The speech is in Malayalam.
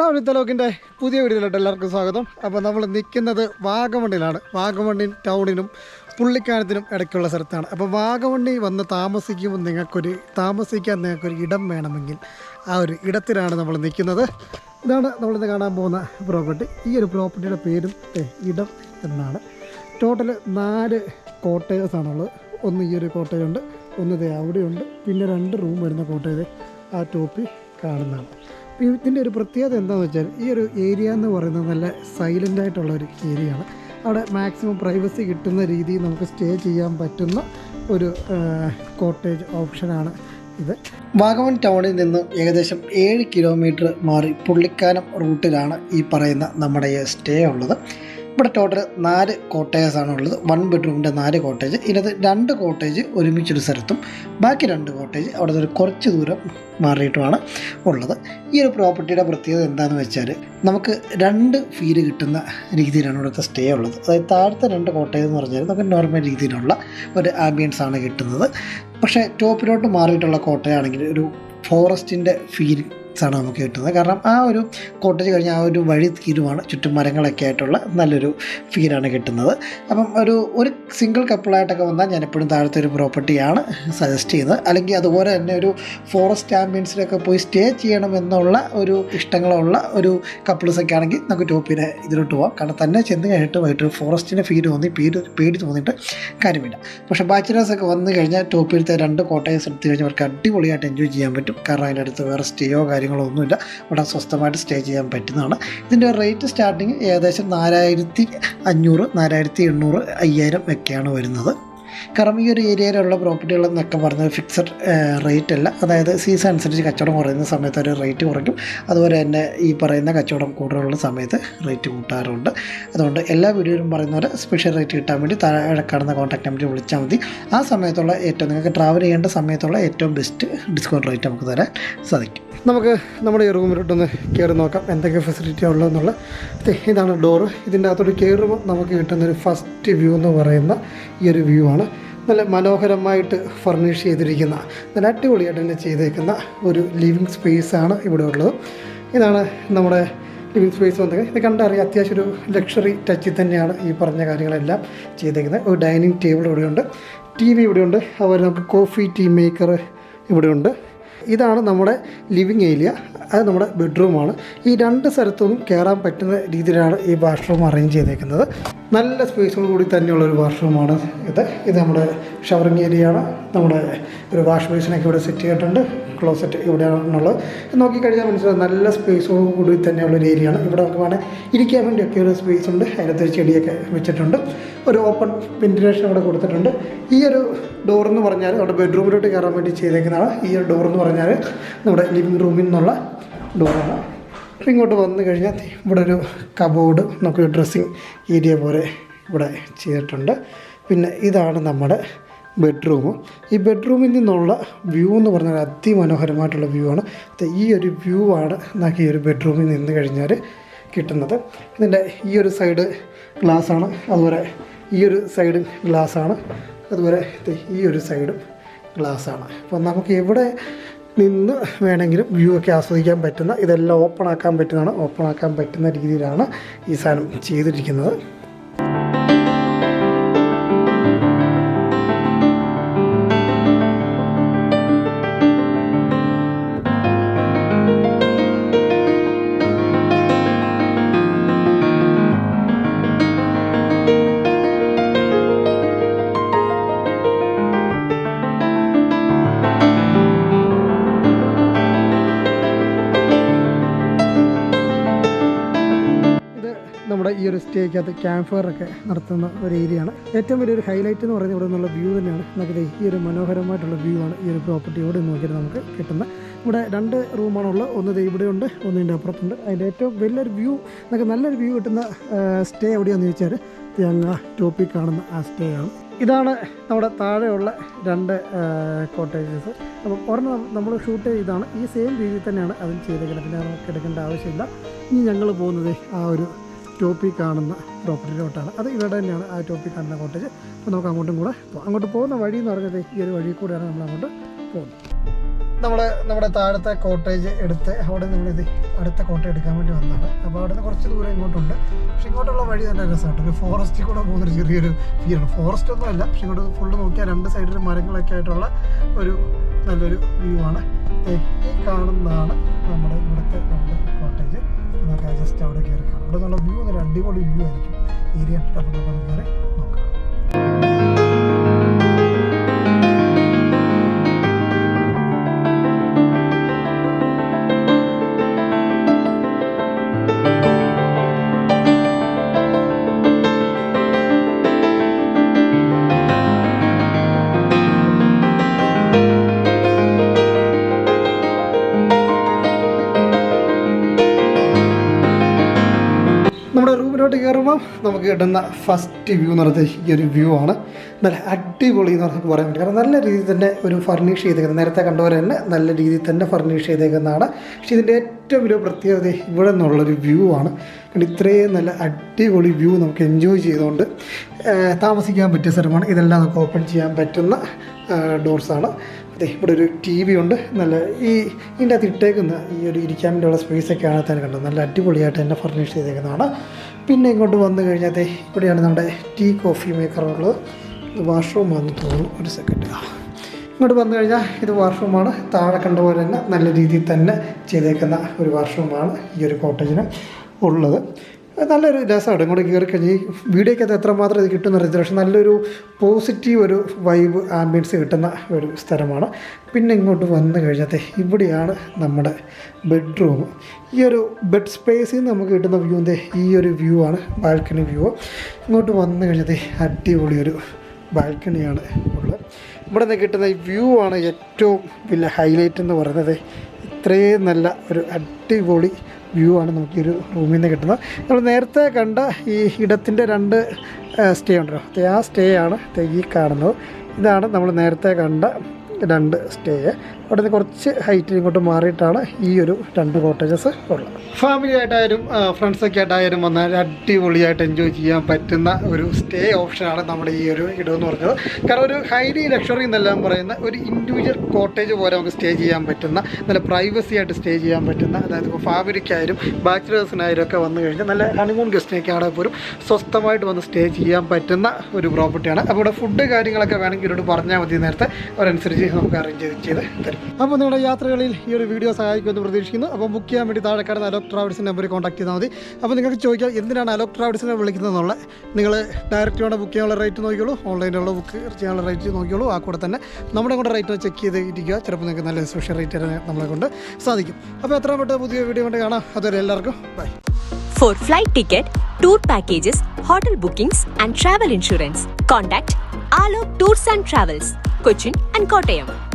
ട്രാവൽ തലോക്കിന്റെ പുതിയ വീഡിയോയിലോട്ട് എല്ലാവർക്കും സ്വാഗതം. അപ്പോൾ നമ്മൾ നിൽക്കുന്നത് വാഗമണ്ണിലാണ്. വാഗമണ്ണിൻ ടൗണിനും പുള്ളിക്കാനത്തിനും ഇടയ്ക്കുള്ള സ്ഥലത്താണ്. അപ്പോൾ വാഗമണ്ണി വന്ന് താമസിക്കുമ്പോൾ നിങ്ങൾക്കൊരു താമസിക്കാൻ നിങ്ങൾക്കൊരു ഇടം വേണമെങ്കിൽ ആ ഒരു ഇടത്തിലാണ് നമ്മൾ നിൽക്കുന്നത് ഇതാണ് നമ്മളിന്ന് കാണാൻ പോകുന്ന പ്രോപ്പർട്ടി. ഈ ഒരു പ്രോപ്പർട്ടിയുടെ പേരും ഇടം എന്നാണ്. ടോട്ടൽ നാല് കോട്ടേഴ്സാണുള്ളത് ഒന്ന് ഈ ഒരു കോട്ടേജുണ്ട് ഒന്ന് അവിടെയുണ്ട്. പിന്നെ രണ്ട് റൂം വരുന്ന കോട്ടേജ് ആ ടോപ്പിൽ കാണുന്നതാണ്. ഇതിന്റെ ഒരു പ്രത്യേകത എന്താണെന്ന് വെച്ചാൽ ഈ ഒരു ഏരിയ എന്ന് പറയുന്നത് നല്ല സൈലന്റ് ആയിട്ടുള്ള ഒരു ഏരിയയാണ് അവിടെ മാക്സിമം പ്രൈവസി കിട്ടുന്ന രീതിയിൽ നമുക്ക് സ്റ്റേ ചെയ്യാൻ പറ്റുന്ന ഒരു കോട്ടേജ് ഓപ്ഷനാണ് ഇത്. വാഗമൺ ടൗണിൽ നിന്നും ഏകദേശം ഏഴ് കിലോമീറ്റർ മാറി പുള്ളിക്കാനം റൂട്ടിലാണ് ഈ പറയുന്ന നമ്മുടെ സ്റ്റേ ഉള്ളത്. ഇവിടെ ടോട്ടൽ നാല് കോട്ടേജസ് ആണ് ഉള്ളത്. വൺ ബെഡ്റൂമിന്റെ നാല് കോട്ടേജ് ഇതിനകത്ത് രണ്ട് കോട്ടേജ് ഒരുമിച്ചൊരു സ്ഥലത്തും ബാക്കി രണ്ട് കോട്ടേജ് അവിടെ നിന്ന് കുറച്ച് ദൂരം മാറിയിട്ടുമാണ് ഉള്ളത്. ഈ ഒരു പ്രോപ്പർട്ടിയുടെ പ്രത്യേകത എന്താണെന്ന് വെച്ചാൽ നമുക്ക് രണ്ട് ഫീൽ കിട്ടുന്ന രീതിയിലാണ് ഇവിടുത്തെ സ്റ്റേ ഉള്ളത്. അതായത് താഴത്തെ രണ്ട് കോട്ടേജ് എന്ന് പറഞ്ഞാൽ നമുക്ക് നോർമൽ രീതിയിലുള്ള ഒരു ആംബിയൻസ് ആണ് കിട്ടുന്നത്. പക്ഷേ ടോപ്പിലോട്ട് മാറിയിട്ടുള്ള കോട്ടയാണെങ്കിൽ ഒരു ഫോറസ്റ്റിന്റെ ഫീൽ ആണ് നമുക്ക് കിട്ടുന്നത്. കാരണം ആ ഒരു കോട്ടേജ് കഴിഞ്ഞ് ആ ഒരു വഴി തീരുമാണ് ചുറ്റും മരങ്ങളൊക്കെ ആയിട്ടുള്ള നല്ലൊരു ഫീലാണ് കിട്ടുന്നത്. അപ്പം ഒരു ഒരു സിംഗിൾ കപ്പിളായിട്ടൊക്കെ വന്നാൽ ഞാൻ എപ്പോഴും താഴത്തെ ഒരു പ്രോപ്പർട്ടിയാണ് സജസ്റ്റ് ചെയ്യുന്നത്. അല്ലെങ്കിൽ അതുപോലെ തന്നെ ഒരു ഫോറസ്റ്റ് ആംബിയൻസിലൊക്കെ പോയി സ്റ്റേ ചെയ്യണമെന്നുള്ള ഒരു ഇഷ്ടങ്ങളുള്ള ഒരു കപ്പിൾസൊക്കെ ആണെങ്കിൽ നമുക്ക് ടോപ്പിനെ ഇതിലോട്ട് പോകാം കാരണം തന്നെ ചെന്ന് കഴിഞ്ഞിട്ട് വൈകിട്ട് ഫോറസ്റ്റിന്റെ ഫീൽ തോന്നി പേടി പേടി തോന്നിയിട്ട് കാര്യമില്ല. പക്ഷേ ബാച്ചിലേഴ്സൊക്കെ വന്നു കഴിഞ്ഞാൽ ടോപ്പിലത്തെ രണ്ട് കോട്ടേഴ്സ് എടുത്തു കഴിഞ്ഞാൽ അവർക്ക് അടിപൊളിയായിട്ട് എൻജോയ് ചെയ്യാൻ പറ്റും. കാരണം അതിന്റെ അടുത്ത് വേറെ സ്റ്റേയോ കാര്യങ്ങളോ ഒന്നുമില്ല ഇവിടെ സ്വസ്ഥമായിട്ട് സ്റ്റേ ചെയ്യാൻ പറ്റുന്നതാണ്. ഇതിന്റെ റേറ്റ് സ്റ്റാർട്ടിങ് ഏകദേശം നാലായിരത്തി അഞ്ഞൂറ് നാലായിരത്തി എണ്ണൂറ് അയ്യായിരം ഒക്കെയാണ് വരുന്നത്. കാരണം ഈ ഒരു ഏരിയയിലുള്ള പ്രോപ്പർട്ടികളെന്നൊക്കെ പറഞ്ഞ ഫിക്സഡ് റേറ്റ് അല്ല. അതായത് സീസൺ അനുസരിച്ച് കച്ചവടം കുറയുന്ന സമയത്ത് ഒരു റേറ്റ് കുറയ്ക്കും. അതുപോലെ തന്നെ ഈ പറയുന്ന കച്ചവടം കൂടുതലുള്ള സമയത്ത് റേറ്റ് കൂട്ടാറുണ്ട്. അതുകൊണ്ട് എല്ലാ വീഡിയോയിലും പറയുന്ന പോലെ സ്പെഷ്യൽ റേറ്റ് കിട്ടാൻ വേണ്ടി താഴെ കാണുന്ന കോൺടാക്ട് നമ്പറിൽ വിളിച്ചാൽ മതി. ആ സമയത്തുള്ള ഏറ്റവും നിങ്ങൾക്ക് ട്രാവൽ ചെയ്യേണ്ട സമയത്തുള്ള ഏറ്റവും ബെസ്റ്റ് ഡിസ്കൗണ്ട് റേറ്റ് നമുക്ക് തരാൻ സാധിക്കും. നമുക്ക് നമ്മുടെ ഈ റൂമിലോട്ടൊന്ന് കയറി നോക്കാം. എന്തൊക്കെ ഫെസിലിറ്റി ഉള്ളതെന്നുള്ള ഇതാണ് ഡോറ് ഇതിന്റെ അകത്തോട്ട് കയറുമ്പോൾ നമുക്ക് കിട്ടുന്ന ഒരു ഫസ്റ്റ് വ്യൂ എന്ന് പറയുന്ന ഈ ഒരു വ്യൂ ആണ്. നല്ല മനോഹരമായിട്ട് ഫർണിഷ് ചെയ്തിരിക്കുന്ന നല്ല അടിപൊളിയായിട്ട് തന്നെ ചെയ്തേക്കുന്ന ഒരു ലിവിങ് സ്പേസാണ് ഇവിടെ ഉള്ളത്. ഇതാണ് നമ്മുടെ ലിവിങ് സ്പേസ് വന്നത്. ഇത് കണ്ടറിയാം അത്യാവശ്യം ഒരു ലക്ഷറി ടച്ചിൽ തന്നെയാണ് ഈ പറഞ്ഞ കാര്യങ്ങളെല്ലാം ചെയ്തേക്കുന്നത്. ഒരു ഡൈനിങ് ടേബിൾ ഇവിടെയുണ്ട് ടി വി ഇവിടെയുണ്ട് അതുപോലെ നമുക്ക് കോഫി ടീ മേക്കർ ഇവിടെയുണ്ട് ഇതാണ് നമ്മുടെ ലിവിങ് ഏരിയ അത് നമ്മുടെ ബെഡ്റൂമാണ് ഈ രണ്ട് സ്ഥലത്തൊന്നും കയറാൻ പറ്റുന്ന രീതിയിലാണ് ഈ വാഷ്റൂം അറേഞ്ച് ചെയ്തേക്കുന്നത്. നല്ല സ്പേസോട് കൂടി തന്നെയുള്ള ഒരു വാഷ്റൂമാണ് ഇത്. ഇത് നമ്മുടെ ഷവറിങ് ഏരിയയാണ് നമ്മുടെ ഒരു വാഷ് ബേസിനൊക്കെ ഇവിടെ സെറ്റ് ചെയ്തിട്ടുണ്ട്. ക്ലോസറ്റ് ഇവിടെയാണുള്ളത്. നോക്കിക്കഴിഞ്ഞാൽ മനസ്സിലാവും നല്ല സ്പേസോട് കൂടി തന്നെയുള്ള ഒരു ഏരിയയാണ് ഇവിടെ നമുക്ക് വേണേൽ ഇരിക്കാൻ വേണ്ടിയൊക്കെ ഒരു സ്പേസ് ഉണ്ട്. അതിനകത്ത് ചെടിയൊക്കെ വെച്ചിട്ടുണ്ട്. ഒരു ഓപ്പൺ വെന്റിലേഷൻ ഇവിടെ കൊടുത്തിട്ടുണ്ട്. ഈ ഒരു ഡോർ എന്ന് പറഞ്ഞാൽ നമ്മുടെ ബെഡ്റൂമിലോട്ട് കയറാൻ വേണ്ടി ചെയ്തേക്കുന്നതാണ്. ഈ ഒരു ഡോർ എന്ന് പറഞ്ഞാൽ നമ്മുടെ ലിവിങ് റൂമിൽ നിന്നുള്ള ഡോറാണ് അപ്പോൾ ഇങ്ങോട്ട് വന്നു കഴിഞ്ഞാൽ ഇവിടെ ഒരു കബോർഡ് നമുക്ക് ഡ്രസ്സിങ് ഏരിയ പോലെ ഇവിടെ ചെയ്തിട്ടുണ്ട്. പിന്നെ ഇതാണ് നമ്മുടെ ബെഡ്റൂം ഈ ബെഡ്റൂമിൽ നിന്നുള്ള വ്യൂ എന്ന് പറഞ്ഞാൽ അതിമനോഹരമായിട്ടുള്ള വ്യൂ ആണ്. ഈ ഒരു വ്യൂ ആണ് നമുക്ക് ഈ ഒരു ബെഡ്റൂമിൽ നിന്ന് കഴിഞ്ഞാൽ കിട്ടുന്നത്. ഇതിന്റെ ഈ ഒരു സൈഡ് ഗ്ലാസ് ആണ്. അതുപോലെ ഈ ഒരു സൈഡും ആണ്. അതുപോലെ ഈ ഒരു സൈഡും ആണ്. അപ്പോൾ നമുക്ക് എവിടെ നിന്ന് വേണമെങ്കിലും വ്യൂ ഒക്കെ ആസ്വദിക്കാൻ പറ്റുന്ന ഇതെല്ലാം ഓപ്പൺ ആക്കാൻ പറ്റുന്നതാണ് ഓപ്പൺ ആക്കാൻ പറ്റുന്ന രീതിയിലാണ് ഈ സാധനം ചെയ്തിരിക്കുന്നത്. ഈ ക്യാമ്പ് ഫയർ ഒക്കെ നടത്തുന്ന ഒരു ഏരിയയാണ്. ഏറ്റവും വലിയൊരു ഹൈലൈറ്റ് എന്ന് പറയുന്നത് ഇവിടെ നിന്നുള്ള വ്യൂ തന്നെയാണ്. നമുക്ക് ഈ ഒരു മനോഹരമായിട്ടുള്ള വ്യൂ ആണ് ഈ ഒരു പ്രോപ്പർട്ടിയോട് നോക്കിയിട്ട് നമുക്ക് കിട്ടുന്നത്. ഇവിടെ രണ്ട് റൂമാണുള്ളത് ഒന്ന് ദേ ഇവിടെയുണ്ട് ഒന്ന് ഇതിന്റെ അപ്പുറത്തുണ്ട്. അതിന്റെ ഏറ്റവും വലിയൊരു വ്യൂ നമുക്ക് നല്ലൊരു വ്യൂ കിട്ടുന്ന സ്റ്റേ എവിടെയാണെന്ന് ചോദിച്ചാൽ തേങ്ങ ടോപ്പിൽ കാണുന്ന ആ സ്റ്റേ ആണ്. ഇതാണ് നമ്മുടെ താഴെയുള്ള രണ്ട് കോട്ടേജസ് അപ്പം ഒരെണ്ണം നമ്മൾ ഷൂട്ട് ചെയ്താണ്. ഈ സെയിം രീതിയിൽ തന്നെയാണ് അതിൽ ചെയ്തേക്കുന്നത്. പിന്നെ നമുക്ക് എടുക്കേണ്ട ആവശ്യമില്ല. ഇനി ഞങ്ങൾ പോകുന്നത് ആ ഒരു ടോപ്പിൽ കാണുന്ന പ്രോപ്പർട്ടിയിലോട്ടാണ് അത് ഇവിടെ തന്നെയാണ് ആ ടോപ്പിൽ കാണുന്ന കോട്ടേജ് അപ്പോൾ നമുക്ക് അങ്ങോട്ടും കൂടെ അങ്ങോട്ട് പോകുന്ന വഴി എന്ന് പറഞ്ഞത് ഈ ഒരു വഴി കൂടെയാണ് നമ്മൾ അങ്ങോട്ട് പോകുന്നത്. നമ്മൾ നമ്മുടെ താഴത്തെ കോട്ടേജ് എടുത്ത് അവിടെ നമ്മളിത് അടുത്ത കോട്ട എടുക്കാൻ വേണ്ടി വന്നതാണ്. അപ്പോൾ അവിടെ നിന്ന് കുറച്ച് ദൂരം ഇങ്ങോട്ടുണ്ട്. പക്ഷെ ഇങ്ങോട്ടുള്ള വഴി തന്നെ രസമായിട്ട് ഒരു ഫോറസ്റ്റിൽ കൂടെ പോകുന്നൊരു ചെറിയൊരു ഫീലാണ് ഫോറസ്റ്റ് ഒന്നും അല്ല. പക്ഷെ ഇങ്ങോട്ട് ഫുള്ള് നോക്കിയാൽ രണ്ട് സൈഡിലും മരങ്ങളൊക്കെ ആയിട്ടുള്ള ഒരു നല്ലൊരു വ്യൂ ആണ്. ഈ കാണുന്നതാണ് നമ്മുടെ ഇവിടുത്തെ നമ്മുടെ കോട്ടേജ് നമുക്ക് ജസ്റ്റ് അവിടെ കയറി കാണാം. അവിടെ നല്ല വ്യൂ നല്ല അടിപൊളി വ്യൂ ആയിരിക്കും. ഏരിയ നമുക്ക് കയറി നോക്കാം. നമുക്ക് കിട്ടുന്ന ഫസ്റ്റ് വ്യൂ എന്ന് പറയുന്നത് ഈ ഒരു വ്യൂ ആണ്. നല്ല അടിപൊളി എന്ന് പറഞ്ഞിട്ട് പറയാൻ പറ്റും കാരണം നല്ല രീതിയിൽ തന്നെ ഒരു ഫർണിഷ് ചെയ്തേക്കുന്നത്. നേരത്തെ കണ്ടവരെ തന്നെ നല്ല രീതിയിൽ തന്നെ ഫർണിഷ് ചെയ്തേക്കുന്നതാണ്. പക്ഷേ ഇതിന്റെ ഏറ്റവും വലിയ പ്രത്യേകത ഇവിടെ നിന്നുള്ളൊരു വ്യൂ ആണ്. കാരണം ഇത്രയും നല്ല അടിപൊളി വ്യൂ നമുക്ക് എൻജോയ് ചെയ്തുകൊണ്ട് താമസിക്കാൻ പറ്റിയ സ്ഥലമാണ്. ഇതെല്ലാം നമുക്ക് ഓപ്പൺ ചെയ്യാൻ പറ്റുന്ന ഡോർസാണ് അതെ ഇവിടെ ഒരു ടി വി ഉണ്ട്. നല്ല ഈ ഇതിന്റെ അകത്ത് ഇട്ടേക്കുന്ന ഈ ഒരു ഇരിക്കാൻ വേണ്ടിയുള്ള സ്പേസൊക്കെ ആണ് തന്നെ കണ്ടത്. നല്ല അടിപൊളിയായിട്ട് തന്നെ ഫർണിഷ് ചെയ്തേക്കുന്നതാണ്. പിന്നെ ഇങ്ങോട്ട് വന്നു കഴിഞ്ഞാൽ ഇവിടെയാണ് നമ്മുടെ ടീ കോഫി മേക്കറുള്ളത്. ഇത് വാഷ്റൂം ആണെന്ന് തോന്നുന്നു. ഒരു സെക്കൻഡ് ഇങ്ങോട്ട് വന്നു കഴിഞ്ഞാൽ ഇത് വാഷ്റൂമാണ്. താഴെ കണ്ട പോലെ തന്നെ നല്ല രീതിയിൽ തന്നെ ചെയ്തേക്കുന്ന ഒരു വാഷ്റൂമാണ് ഈ ഒരു കോട്ടേജിന് ഉള്ളത്. നല്ലൊരു രസമാണ്. ഇങ്ങോട്ട് കയറി കഴിഞ്ഞാൽ ഈ വീഡിയോക്കകത്ത് എത്രമാത്രം ഇത് കിട്ടുന്ന അറിയത്തില്ല. നല്ലൊരു പോസിറ്റീവ് ഒരു വൈബ് ആംബിയൻസ് കിട്ടുന്ന ഒരു സ്ഥലമാണ്. പിന്നെ ഇങ്ങോട്ട് വന്നു കഴിഞ്ഞാൽ ഇവിടെയാണ് നമ്മുടെ ബെഡ്റൂം ഈ ഒരു ബെഡ് സ്പേസിൽ നിന്ന് നമുക്ക് കിട്ടുന്ന വ്യൂ ഈ ഒരു വ്യൂ ആണ് ബാൽക്കണി വ്യൂ ഇങ്ങോട്ട് വന്നു കഴിഞ്ഞാൽ അടിപൊളി ഒരു ബാൽക്കണിയാണ് ഉള്ളത്. ഇവിടെ നിന്ന് കിട്ടുന്ന ഈ വ്യൂ ആണ് ഏറ്റവും വലിയ ഹൈലൈറ്റ് എന്ന് പറയുന്നത്. ഇത്രയും നല്ല ഒരു അടിപൊളി വ്യൂ ആണ് നമുക്ക് ഈ ഒരു റൂമിൽ നിന്ന് കിട്ടുന്നത്. നമ്മൾ നേരത്തെ കണ്ട ഈ ഇടത്തിന്റെ രണ്ട് സ്റ്റേ ഉണ്ടല്ലോ. ആ സ്റ്റേ ആണ് ഈ കാണുന്നത്. ഇതാണ് നമ്മൾ നേരത്തെ കണ്ട രണ്ട് സ്റ്റേ അവിടെ നിന്ന് കുറച്ച് ഹൈറ്റിൽ ഇങ്ങോട്ട് മാറിയിട്ടാണ് ഈ ഒരു രണ്ട് കോട്ടേജസ് ഉള്ളത്. ഫാമിലി ആയിട്ടായാലും ഫ്രണ്ട്സൊക്കെ ആയിട്ടായാലും വന്നാൽ അടിപൊളിയായിട്ട് എൻജോയ് ചെയ്യാൻ പറ്റുന്ന ഒരു സ്റ്റേ ഓപ്ഷനാണ് നമ്മുടെ ഈ ഒരു ഇടമെന്ന് പറഞ്ഞത്. കാരണം ഒരു ഹൈലി ലക്ഷറി എന്നെല്ലാം പറയുന്ന ഒരു ഇൻഡിവിജ്വൽ കോട്ടേജ് പോലെ നമുക്ക് സ്റ്റേ ചെയ്യാൻ പറ്റുന്ന നല്ല പ്രൈവസി ആയിട്ട് സ്റ്റേ ചെയ്യാൻ പറ്റുന്ന അതായത് ഇപ്പോൾ ഫാമിലിക്കായാലും ബാച്ചിലേഴ്സിനായാലും ഒക്കെ വന്നു കഴിഞ്ഞാൽ നല്ല ഹണിമൂൺ ഗസ്റ്റിനൊക്കെ ആണെങ്കിൽ പോലും സ്വസ്ഥമായിട്ട് വന്ന് സ്റ്റേ ചെയ്യാൻ പറ്റുന്ന ഒരു പ്രോപ്പർട്ടിയാണ് അപ്പോൾ ഇവിടെ ഫുഡ് കാര്യങ്ങളൊക്കെ വേണമെങ്കിൽ ഇവരോട് പറഞ്ഞാൽ മതി നേരത്തെ. അവരനുസരിച്ച് നമുക്ക് അറേഞ്ച് ചെയ്ത് ചെയ്ത് തരും. അപ്പോൾ നിങ്ങളുടെ യാത്രകളിൽ ഈ ഒരു വീഡിയോ സഹായിക്കുമെന്ന് പ്രതീക്ഷിക്കുന്നു. അപ്പോൾ ബുക്ക് ചെയ്യാൻ വേണ്ടി താഴെ കാണുന്ന അലോക് ട്രാവൽസിന്റെ നമ്പറിൽ കോൺടാക്ട് ചെയ്താൽ മതി. അപ്പോൾ നിങ്ങൾക്ക് ചോദിക്കാം എന്തിനാണ് അലോക് ട്രാവൽസിനെ വിളിക്കുന്നതെന്നുള്ള നിങ്ങൾ ഡയറക്റ്റ് വേണം ബുക്ക് ചെയ്യാനുള്ള റേറ്റ് നോക്കിയോളൂ ഓൺലൈനിലുള്ള ബുക്ക് ചെയ്യാനുള്ള റേറ്റ് നോക്കിയോളൂ ആ കൂടെ തന്നെ നമ്മുടെ കൂടെ റേറ്റ് ചെക്ക് ചെയ്ത് ഇരിക്കുക ചിലപ്പോൾ നിങ്ങൾക്ക് നല്ല സ്പെഷ്യൽ റേറ്റ് തരാൻ നമ്മളെ കൊണ്ട് സാധിക്കും. അപ്പോൾ എത്രയും പെട്ടെന്ന് പുതിയ വീഡിയോ കൊണ്ട് കാണാം. അതുവരെ എല്ലാവർക്കും bye for flight ticket tour packages hotel bookings and travel insurance contact Alok Tours and Travels, Cochin and Kottayam.